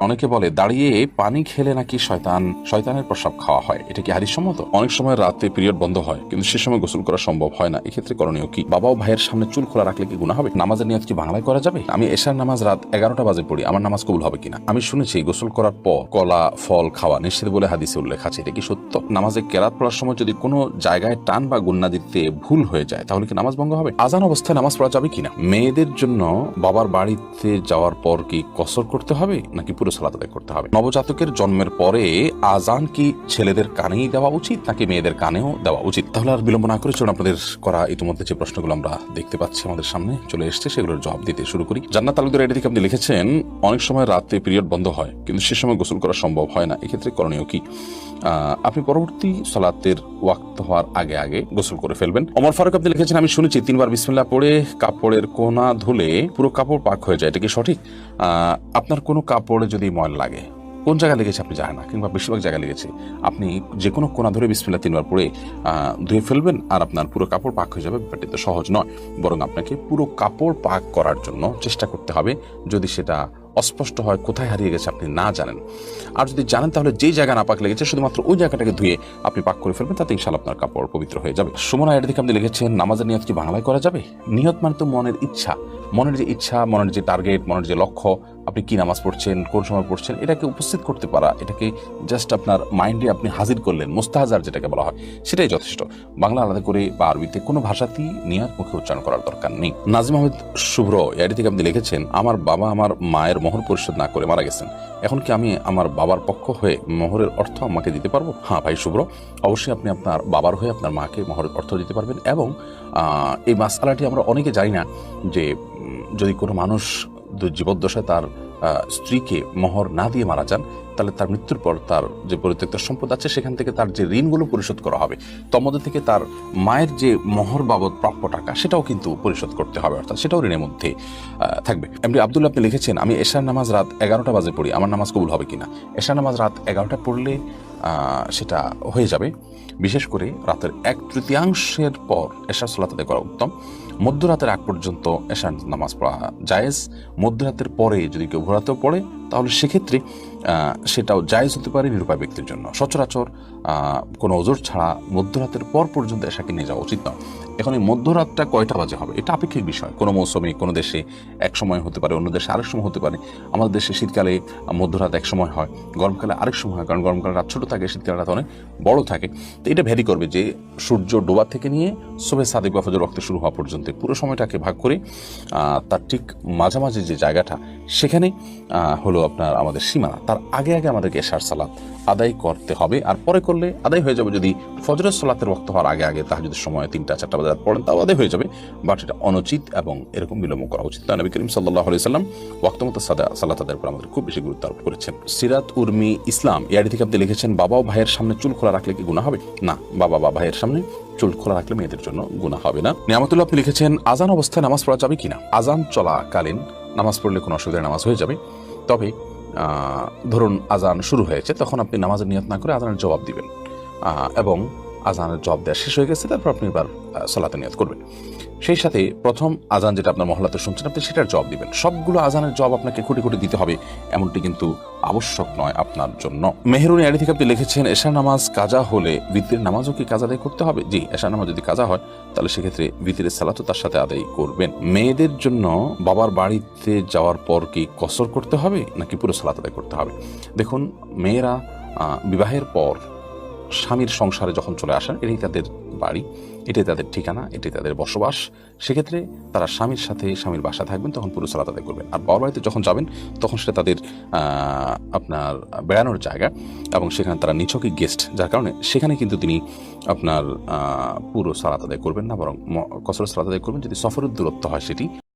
অনেকে বলে, দাঁড়িয়ে পানি খেলে নাকি শয়তান? শয়তানের প্রসাব খাওয়া হয়। এটা কি হারিস সম্মত? অনেক সময় রাতে পিরিয়ড বন্ধ হয়, কিন্তু সে সময় গোসল করা সম্ভব হয় না। এক্ষেত্রে করণীয় কি? বাবা ও ভাইয়ের সামনে চুল খোলা রাখলে কি গুণা হবে? নামাজের নিয়ত কি বাংলায় করা যাবে? আমি এশার নামাজ রাত এগারোটা বাজে পড়ি, আমার নামাজ কবুল হবে কিনা? আমি শুনেছি, গোসল করার পর কলা, ফল খাওয়া নিষেধ বলে হাদিসে উল্লেখ আছে। এটা কি সত্য? নামাজে কেরাত পড়ার সময় যদি কোনো জায়গায় টান বা গুন্না দিতে ভুল হয়ে যায়, তাহলে কি নামাজ ভঙ্গ হবে? আজান অবস্থায় নামাজ পড়া যাবে কিনা? মেয়েদের জন্য বাবার বাড়িতে যাওয়ার পর কি কসর করতে হবে? নাকি পুরো সালাত আদায় করতে হবে। নবজাতকের জন্মের পরে আজান কি ছেলেদের কানেই দেওয়া উচিত নাকি মেয়েদের কানেও দেওয়া উচিত? তাহলে আর বিলম্ব না করে চলুন আপনাদের করা ইতিমধ্যে যে প্রশ্নগুলো আমরা দেখতে পাচ্ছি আমাদের সামনে চলে এসেছে, সেগুলোর জবাব দিতে শুরু করি। জান্নাত তালুকদার এটা থেকে আপনি লিখেছেন, অনেক সময় রাতে পিরিয়ড বন্ধ হয়, কিন্তু সে সময় গোসল করা সম্ভব হয় না। এক্ষেত্রে করণীয় কি? আপনি পরবর্তী সালাতের ওয়াক্ত হওয়ার আগে আগে গোসল করে ফেলবেন। অমর ফারুক আপনি লিখেছেন, আমি শুনেছি তিনবার বিসমিল্লাহ পড়ে কাপড়ের কোনা ধুলে পুরো কাপড় পাক হয়ে যায়। এটা কি সঠিক? আপনার কোনো কাপড়ে যদি ময়লা লাগে, কোন জায়গায় লেগেছে আপনি জানেন না, কিংবা বেশিরভাগ জায়গায় লেগেছে, আপনি যে কোনো কোনা ধরে বিসমিল্লা তিনবার পরে ধুয়ে ফেলবেন আর আপনার পুরো কাপড় পাক হয়ে যাবে, ব্যাপারটি তো সহজ নয়। বরং আপনাকে পুরো কাপড় পাক করার জন্য চেষ্টা করতে হবে। যদি সেটা অস্পষ্ট হয়, কোথায় হারিয়ে গেছে আপনি না জানেন। আর যদি জানেন, তাহলে যেই জায়গা না পাক লেগেছে, শুধুমাত্র ওই জায়গাটাকে ধুয়ে আপনি পাক করে ফেলবেন, তাতে ইনশাল্লাহ আপনার কাপড় পবিত্র হয়ে যাবে। সুমনা এর দিকে আপনি লিখেছেন, নামাজের নিয়ত কি বাংলায় করা যাবে? নিয়ত মানে তো মনের ইচ্ছা। মনের যে ইচ্ছা, মনের যে টার্গেট মনের যে লক্ষ্য আপনি কি নামাজ পড়ছেন, কোন সময় পড়ছেন, এটাকে উপস্থিত করতে পারা, এটাকে জাস্ট আপনার মাইন্ডে আপনি হাজির করলেন, মোস্তাহাজার যেটাকে বলা হয়, সেটাই যথেষ্ট। বাংলা আলাদা করে বা আরবিতে কোনো ভাষাতেই নিয়াত মুখে উচ্চারণ করার দরকার নেই। নাজিম আহমেদ শুভ্র এর থেকে আপনি লিখেছেন, আমার বাবা আমার মায়ের মোহর পরিশোধ না করে মারা গেছেন, এখন কি আমি আমার বাবার পক্ষ হয়ে মোহরের অর্থ আমাকে দিতে পারব? হ্যাঁ ভাই শুভ্র, অবশ্যই আপনি আপনার বাবার হয়ে আপনার মাকে মোহরের অর্থ দিতে পারবেন এবং এই মাসালাটি আমরা অনেকে জানি না যে যদি কোনো মানুষ জীবদ্দশায় তার স্ত্রীকে মোহর না দিয়ে মারা যান, তাহলে তার মৃত্যুর পর তার যে পরিত্যক্ত সম্পদ আছে, সেখান থেকে তার যে ঋণগুলো পরিশোধ করা হবে, তন্মধ্যে থেকে তার মায়ের যে মোহর বাবদ প্রাপ্য টাকা, সেটাও কিন্তু পরিশোধ করতে হবে, অর্থাৎ সেটাও ঋণের মধ্যে থাকবে। এমনি আব্দুল্লাহ আপনি লিখেছেন, আমি এশার নামাজ রাত এগারোটা বাজে পড়ি, আমার নামাজ কবুল হবে কিনা? এশার নামাজ রাত এগারোটা পড়লে সেটা হয়ে যাবে। বিশেষ করে রাতের এক তৃতীয়াংশের পর এশার সালাত করা উত্তম। মধ্যরাতের আগ পর্যন্ত এশার নামাজ পড়া জায়েজ। মধ্যরাতের পরে যদি কেউ ভোরাতেও পড়ে, তাহলে সেক্ষেত্রে সেটাও জায়েজ হতে পারে নিরুপায় ব্যক্তির জন্য। সচরাচর কোনো ওজোর ছাড়া মধ্যরাতের পর পর্যন্ত এশাকে নিয়ে যাওয়া উচিত নয়। এখন এই মধ্যরাতটা কয়টা বাজে হবে? এটা আপেক্ষিক বিষয়। কোনো মৌসুমে, কোনো দেশে এক সময় হতে পারে, অন্য দেশে আরেক সময় হতে পারে। আমাদের দেশে শীতকালে মধ্যরাত এক সময় হয়, গরমকালে আরেক সময় হয়, কারণ গরমকালে রাত ছোটো থাকে, শীতকালে রাত অনেক বড় থাকে। তো এটা ভ্যারি করবে যে সূর্য ডোবা থেকে নিয়ে শোভে সাদেক বা ফজর রক্ত শুরু হওয়া পর্যন্ত পুরো সময়টাকে ভাগ করে তার ঠিক মাঝামাঝি যে জায়গাটা, সেখানে হলো আপনার আমাদের সীমানা। তার আগে আগে আমাদেরকে এশার সালাত আদায় করতে হবে। আর পরে করলে আদায় হয়ে যাবে যদি ফজরের সালাতের রক্ত হওয়ার আগে আগে তাহাজুদের সময় তিনটা, চারটা বাজার পড়েন তাও আদায় হয়ে যাবে। বাট এটা অনুচিত এবং এরকম বিলম্ব করা উচিত নয় নবী করিম সাল্লাহ আলি সাল্লাম ওয়াক্তমতো সাদা সালাত আদায়ের উপর আমাদের খুব বেশি গুরুত্ব আরোপ করেছেন। সিরাত উর্মি ইসলাম ইয়ারি থেকে আপনি লিখেছেন বাবা ও ভাইয়ের সামনে চুল খোলা রাখলে কি গুণা হবে? না, বাবা বা ভাইয়ের সামনে চুল খোলা রাখলে মেয়েদের জন্য গুণা হবে না। নিয়ামতুল্লাহ আপনি লিখেছেন, আজান অবস্থায় নামাজ পড়া যাবে কিনা? আজান চলাকালীন নামাজ পড়লে কোনো অসুবিধা নামাজ হয়ে যাবে। তবে ধরুন আজান শুরু হয়েছে, তখন আপনি নামাজের নিয়ত না করে আজানের জবাব দিবেন। এবং আজানের জব দেওয়া শেষ হয়ে গেছে, তারপর আপনি এবার সলাতে নিয়ত করবেন। সেই সাথে প্রথম আজান যেটা আপনার মহল্লাতে শুনছেন, আপনি সেটার জব দিবেন। সবগুলো আজানের জব আপনাকে কোটি কোটি দিতে হবে, এমনটি কিন্তু আবশ্যক নয় আপনার জন্য। মেহরুনি আড়ি থেকে আপনি লিখেছেন এশা নামাজ কাজা হলে ভিতরের নামাজও কি কাজা আদায় করতে হবে? জি এশা নামাজ যদি কাজা হয়, তাহলে সেক্ষেত্রে ভিতরের সালাতও তার সাথে আদায় করবেন। মেয়েদের জন্য বাবার বাড়িতে যাওয়ার পর কি কসর করতে হবে, নাকি পুরো সালাত আদায় করতে হবে? দেখুন, মেয়েরা বিবাহের পর স্বামীর সংসারে যখন চলে আসেন, এটাই তাদের বাড়ি, এটাই তাদের ঠিকানা, এটাই তাদের বসবাস। সেক্ষেত্রে তারা স্বামীর সাথে স্বামীর বাসা থাকবেন, তখন পুরো সালাত আদায় করবেন। আর বাবার বাড়িতে যখন যাবেন, তখন সেটা তাদের আপনার বেড়ানোর জায়গা এবং সেখানে তারা নিছকই গেস্ট যার কারণে সেখানে কিন্তু তিনি আপনার পুরো সালাত আদায় করবেন না, বরং কসর সালাত আদায় করবেন। যদি সফরের দূরত্ব হয় সেটি